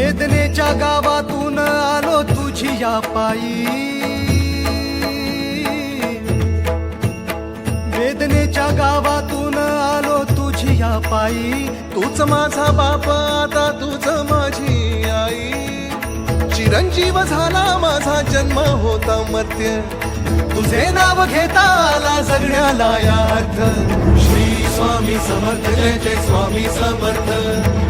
वेदनेच्या गावातून आलो तुझी या पायी. वेदनेच्या गावातून आलो तुझी या पायी. तूच माझा बाप आता तूच माझी आई. चिरंजीव झाला माझा जन्म होता मर्त्य. तुझे नाव घेता आला जगण्याला या अर्थ. श्री स्वामी समर्थ जय जय स्वामी समर्थ.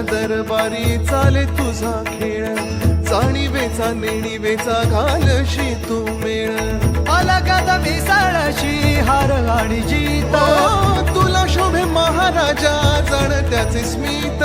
दरबारी चाले तुझा खेळ. जाणीवेचा नेणीवेचा घालशी तू मेळ. आला गादा मिसाळाशी हार आणि जीत. ओ, तुला शोभे महाराजा जाण त्याचे स्मित.